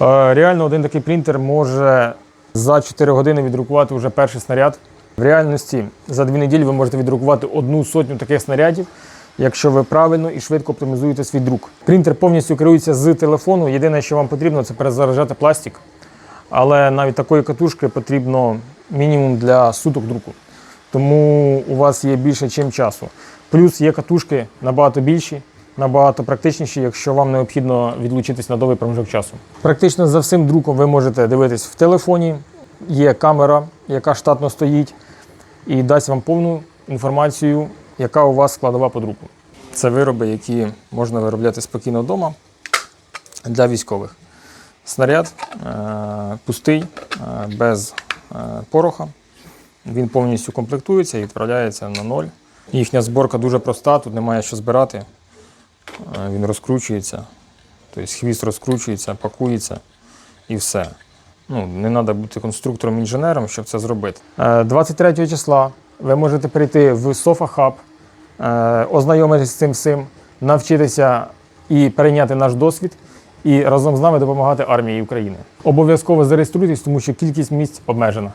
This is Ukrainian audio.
Е, Реально, один такий принтер може за 4 години віддрукувати вже перший снаряд. В реальності за дві неділі ви можете віддрукувати одну сотню таких снарядів, якщо ви правильно і швидко оптимізуєте свій друк. Принтер повністю керується з телефону. Єдине, що вам потрібно, це перезаряджати пластик. Але навіть такої катушки потрібно мінімум для суток друку. Тому у вас є більше, ніж часу. Плюс є катушки набагато більші, набагато практичніші, якщо вам необхідно відлучитись на довгий проміжок часу. Практично за всім друком ви можете дивитись в телефоні. Є камера, яка штатно стоїть, і дасть вам повну інформацію, яка у вас складова по друку. Це вироби, які можна виробляти спокійно вдома для військових. Снаряд е, пустий, е, без е, пороха. Він повністю комплектується і відправляється на ноль. Їхня зборка дуже проста, тут немає що збирати. Е, Він розкручується, тобто хвіст розкручується, пакується і все. Ну, не треба бути конструктором-інженером, щоб це зробити. Е, 23 числа ви можете прийти в Sofa Hub, е, ознайомитися з цим всім, навчитися і перейняти наш досвід, і разом з нами допомагати армії України. Обов'язково зареєструйтесь, тому що кількість місць обмежена.